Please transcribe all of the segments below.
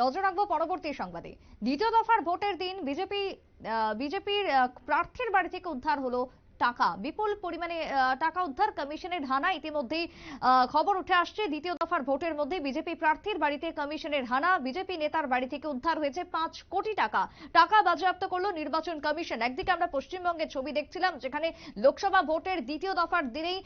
নজর রাখব পরবর্তী সংবাদে। দ্বিতীয় দফার ভোটের দিন বিজেপি বিজেপির প্রার্থীর বাড়ি থেকে উদ্ধার হলো টাকা, বিপুল পরিমাণে টাকা উদ্ধার কমিশনের হানা ইতিমধ্যেই খবর উঠে আসছে। দ্বিতীয় দফার ভোটের মধ্যে বিজেপি প্রার্থীর বাড়িতে কমিশনের হানা, বিজেপি নেতার বাড়ি থেকে উদ্ধার হয়েছে পাঁচ কোটি টাকা। টাকা বাজেয়াপ্ত করল নির্বাচন কমিশন। একদিকে আমরা পশ্চিমবঙ্গের ছবি দেখছিলাম, যেখানে লোকসভা ভোটের দ্বিতীয় দফার দিনেই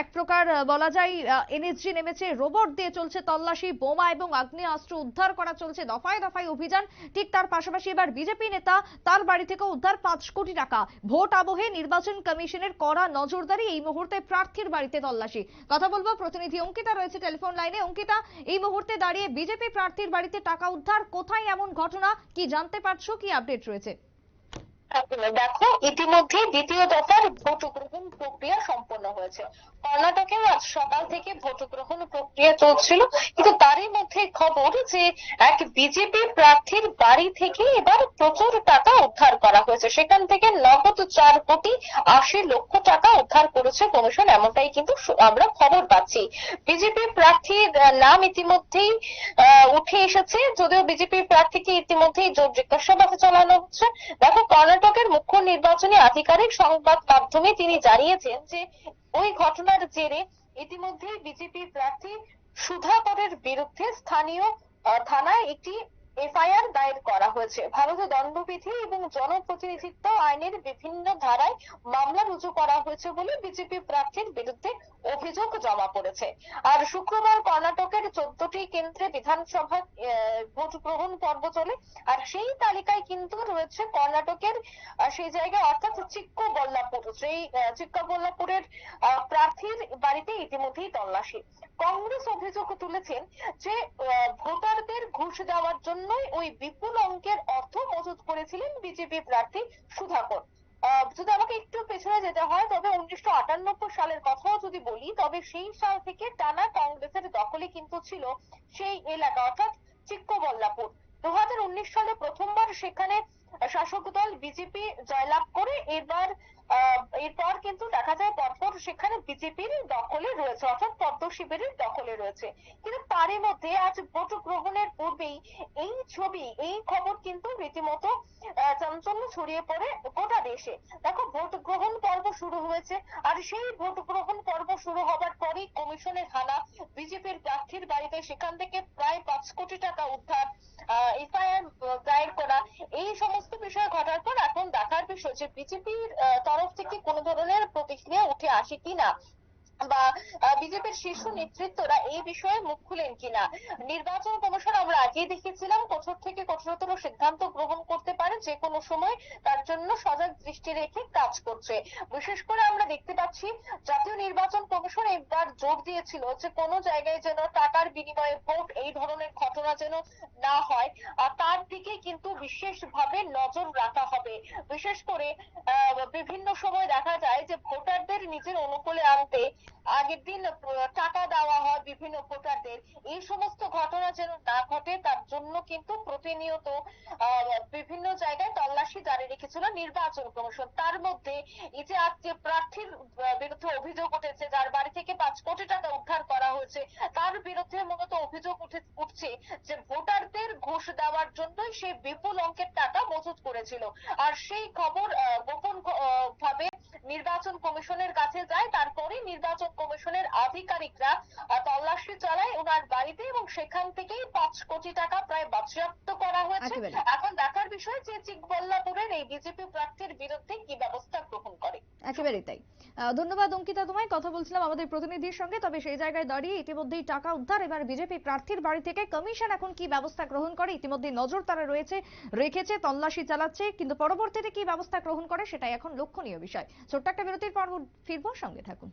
এক প্রকার বলা যায় এনএসজি নেমেছে, রোবট দিয়ে চলছে তল্লাশি, বোমা এবং আগ্নেয়াস্ত্র উদ্ধার করা চলছে, দফায় দফায় অভিযান। ঠিক তার পাশাপাশি এবার বিজেপি নেতা তার বাড়ি থেকে উদ্ধার পাঁচ কোটি টাকা। ভোট আবহে নির্বাচন কমিশনের কড়া নজরদারি এই মুহূর্তে প্রার্থীর বাড়িতে তল্লাশি। কথা বলব প্রতিনিধি অঙ্কিতা রয়েছে টেলিফোন লাইনে। অঙ্কিতা, এই মুহূর্তে দাঁড়িয়ে বিজেপি প্রার্থীর বাড়িতে টাকা উদ্ধার কোথায় এমন ঘটনা? কি জানতে পারছ? কি আপডেট রয়েছে? দেখো, ইতিমধ্যে দ্বিতীয় দফার ভোট গ্রহণ প্রক্রিয়া সম্পন্ন হয়েছে। কর্ণাটকে আজ সকাল থেকে ভোট গ্রহণ প্রক্রিয়া চলছিল, কিন্তু তারই মধ্যে খবর যে, এক বিজেপি প্রার্থীর বাড়ি থেকে এবার প্রচুর টাকা উদ্ধার করা হয়েছে। সেখান থেকে নগদ চার কোটি আশি লক্ষ টাকা উদ্ধার করেছে কমিশন, এমনটাই কিন্তু আমরা খবর পাচ্ছি। বিজেপি প্রার্থীর নাম ইতিমধ্যেই উঠে এসেছে। যদিও বিজেপি প্রার্থীকে ইতিমধ্যেই জোর জিজ্ঞাসাবাদ চালানো হচ্ছে। দেখো, কর্ণাটকের মুখ্য নির্বাচনী আধিকারিক সংবাদ মাধ্যমে তিনি জানিয়েছেন যে, ওই ঘটনার জেরে ইতিমধ্যেই বিজেপি প্রার্থী সুধাকরের বিরুদ্ধে স্থানীয় থানায় একটি এফআইআর দায়ের করা হয়েছে। ভারতে দণ্ডবিধি এবং জনপ্রতিনিধিত্ব আইনের বিভিন্ন ধারায় মামলা রুজু করা হয়েছে বলে বিজেপি প্রার্থীর বিরুদ্ধে অভিযোগ জমা পড়েছে। আর শুক্রবার কর্ণাটকের চোদ্দটি কেন্দ্রে বিধানসভা ভোট গ্রহণ পর্ব চলে, আর সেই তালিকায় কিন্তু রয়েছে কর্ণাটকের সেই জায়গায় অর্থাৎ চিক্কবল্লাপুর সেই চিক্কবল্লাপুরের প্রার্থীর বাড়িতে ইতিমধ্যেই তল্লাশি। কংগ্রেস অভিযোগ তুলেছেন যে ভোটারদের ঘুষ দেওয়ার জন্যই ওই বিপুল অঙ্কের অর্থ মজুত করেছিলেন বিজেপি প্রার্থী সুধাকর। যদি আমাকে একটু পেছনে যেতে হয়, তবে উনিশশো আটানব্বই সালের কথাও যদি বলি, তবে সেই সাল থেকে টানা কংগ্রেসের দখলে কিন্তু ছিল সেই এলাকা, অর্থাৎ চিক্কবল্লাপুর। দু হাজার উনিশ সালে প্রথমবার সেখানে শাসক দল বিজেপি জয়লাভ করে, এবার এরপর কিন্তু দেখা যায় সেখানে বিজেপির দখলে রয়েছে, অর্থাৎ পদ্ম শিবিরের দখলে রয়েছে। কিন্তু তারই মধ্যে আজ ভোট গ্রহণের পূর্বেই এই ছবি, এই খবর কিন্তু রীতিমতো চাঞ্চল্য ছড়িয়ে পড়ে গোটা দেশে। দেখো, ভোট গ্রহণ পর্ব শুরু হয়েছে, আর সেই ভোট গ্রহণ পর্ব শুরু হবার পরেই কমিশনের হানা বিজেপির প্রার্থীর বাড়িতে। সেখান থেকে প্রায় পাঁচ কোটি টাকা উদ্ধার এফআইআর দায়ের করা, এই সমস্ত বিষয় ঘটার পর এখন দেখার বিষয় যে বিজেপির তরফ থেকে কোনো ধরনের প্রতিক্রিয়া উঠে আসে কিনা বা বিজেপির শীর্ষ নেতৃত্বরা এই বিষয়ে মুখ খুলেন কিনা? নির্বাচন কমিশন আমরা আগেই দেখেছিলাম, কঠোর থেকে কঠোরতর সিদ্ধান্ত গ্রহণ করতে পারে যে কোনো সময়, তার জন্য সজাগ দৃষ্টি রেখে কাজ করছে। বিশেষ করে আমরা দেখতে পাচ্ছি, জাতীয় নির্বাচন কমিশন এবার জোর দিয়েছিল যে কোনো জায়গায় যেন টাকার বিনিময়ে ভোট, এই ধরনের ঘটনা যেন না হয়। আর তার দিকে কিন্তু বিশেষভাবে নজর রাখা হবে। বিশেষ করে বিভিন্ন সময় দেখা যায় যে ভোটারদের নিজের অনুকূলে আনতে আগের দিন টাকা দেওয়া হয় বিভিন্ন ভোটারদের। এই সমস্ত ঘটনা যেন না ঘটে, তার জন্য কিন্তু প্রতিনিয়ত বিভিন্ন জায়গায় তল্লাশি জারি রেখেছিল নির্বাচন কমিশন। তার মধ্যে এই যে আজকে প্রার্থীর বিরুদ্ধে অভিযোগ উঠেছে, যার বাড়ি থেকে পাঁচ কোটি টাকা উদ্ধার করা হয়েছে, তার বিরুদ্ধে মূলত অভিযোগ উঠে, উঠছে যে ভোটারদের ঘুষ দেওয়ার জন্যই সে বিপুল অঙ্কের টাকা মজুত করেছিল। আর সেই খবর গোপন ভাবে নির্বাচন কমিশনের কাছে যায়। তারপরে নির্বাচন কমিশনের আধিকারিকরা তল্লাশি চালায় ওনার বাড়িতে এবং সেখান থেকেই পাঁচ কোটি টাকা প্রায় বাজেয়াপ্ত করা হয়েছে। এখন দেখার বিষয় যে চিকবল্লাপুরের এই বিজেপি প্রার্থীর বিরুদ্ধে কি ব্যবস্থা গ্রহণ করে। একেবারেই তাই। ধন্যবাদ অঙ্কিতা, তোমায় কথা বলছিলাম আমাদের প্রতিনিধির সঙ্গে, তবে সেই জায়গায় দাঁড়িয়ে ইতিমধ্যেই টাকা উদ্ধার। এবার বিজেপি প্রার্থীর বাড়ি থেকে কমিশন এখন কি ব্যবস্থা গ্রহণ করে? ইতিমধ্যে নজর তারা রয়েছে, রেখেছে, তল্লাশি চালাচ্ছে, কিন্তু পরবর্তীতে কি ব্যবস্থা গ্রহণ করে সেটাই এখন লক্ষণীয় বিষয়। ছোট্ট একটা বিরতির পর ফিরবো, সঙ্গে থাকুন।